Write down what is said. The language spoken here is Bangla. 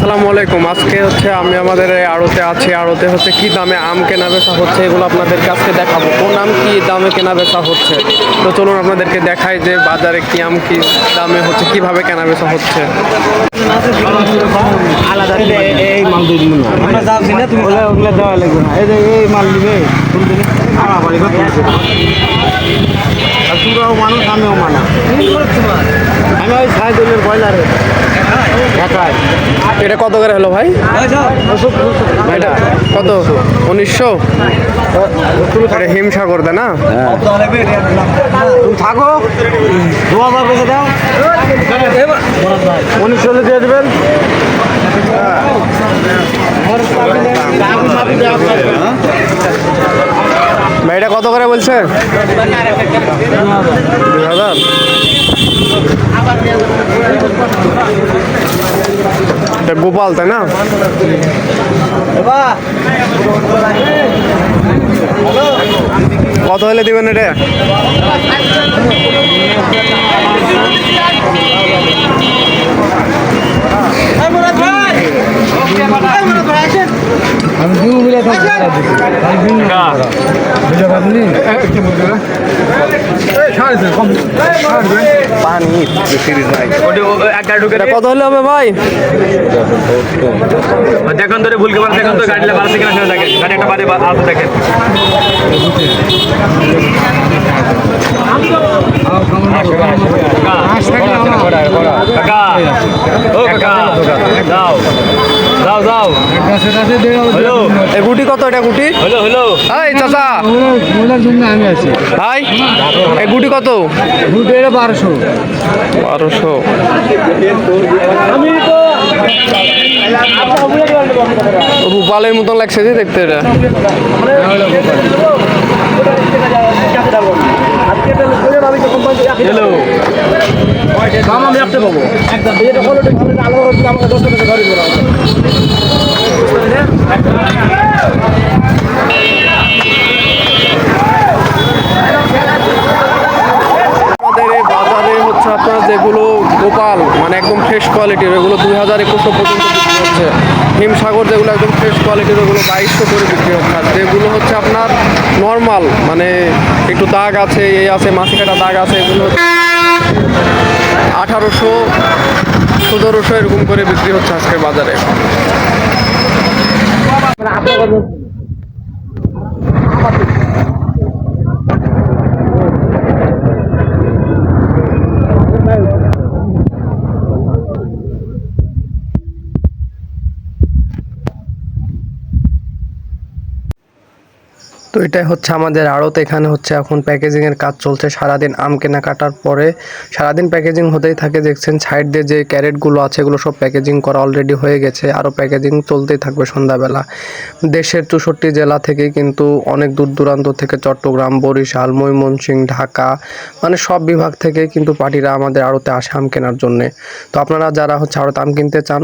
আসসালামু আলাইকুম। আজকে হচ্ছে আমি আমাদের এই আড়তে আছি। আড়তে হচ্ছে কি দামে আম কেনা বেচা হচ্ছে এগুলো আপনাদের কাছে দেখাবো। কোন আম কি দামে কেনা বেচা হচ্ছে? তো চলুন আপনাদেরকে দেখাই যে বাজারে কি আম কি দামে হচ্ছে কীভাবে কেনা বেচা হচ্ছে। আলাদা এই মাল দুই দিন আমরা যাচ্ছি না তুমি ওগুলো ওগুলো দেওয়া লাগবে না এই যে এই মাল নিবে তুমি দিলে। আড়াবাড়ি করে তুলছে আর তোরাও মানুষ আমিও মানুষ। আমি ওই বয়লারে একাই এটা কত করে হলো ভাই? এটা কত? উনিশশো? এটা হিমসাগর, তাই না? থাকো দু হাজার বেঁচে দাও উনিশ চলে দিয়ে দেবেন। ভাই এটা কত করে বলছে? দুই হাজার। এটা গোপাল তাই না? কত হলে দিবেন এটা আমি দু মিলে বুঝতে পারলি এটা কত হলে হবে ভাই? দেখুন ধরে ভুলকে পারে দেখুন তো গাড়িটা ভালো থেকে রাখা দেখেন। গাড়ি একটা বাদে আসতে দেখেন। কাকা। ও কাকা। যাও যাও। যাও হলো এ গুটি কত এটা গুটি? হলো হলো এই চাচা। আমি আছি ভাই এই গুটি কত? দুটো এটা বারোশো। বারোশো রূপালের মতন লাগছে যে দেখতে এটা। হলো পাবো। একদম এটা হলো আলাদা আমাকে দশ টাকা ধরে দেবো আমাদের এই হচ্ছে আপনার যেগুলো গোপাল মানে একদম ফ্রেশ কোয়ালিটির এগুলো দুই হাজার একুশশো পর্যন্ত বিক্রি হচ্ছে। হিমসাগর যেগুলো একদম ফ্রেশ কোয়ালিটির ওগুলো বাইশশো করে বিক্রি হচ্ছে। আর যেগুলো হচ্ছে আপনার নর্মাল মানে একটু দাগ আছে এই আছে মাছি কাটা দাগ আছে এগুলো হচ্ছে আঠারোশো সতেরোশো এরকম করে বিক্রি হচ্ছে আজকের বাজারে। তো এটাই হচ্ছে আমাদের আড়ত। এখানে হচ্ছে এখন প্যাকেজিংয়ের কাজ চলছে। সারাদিন আম কেনা কাটার পরে সারাদিন প্যাকেজিং হতেই থাকে। দেখছেন সাইড দিয়ে যে ক্যারেটগুলো আছে, এগুলো সব প্যাকেজিং করা অলরেডি হয়ে গেছে। আরও প্যাকেজিং চলতেই থাকবে সন্ধ্যাবেলা। দেশের চৌষট্টি জেলা থেকে কিন্তু অনেক দূর দূরান্ত থেকে চট্টগ্রাম, বরিশাল, ময়মনসিংহ, ঢাকা মানে সব বিভাগ থেকে কিন্তু পার্টিরা আমাদের আড়তে আসে আম কেনার জন্যে। তো আপনারা যারা হচ্ছে আড়ত আম কিনতে চান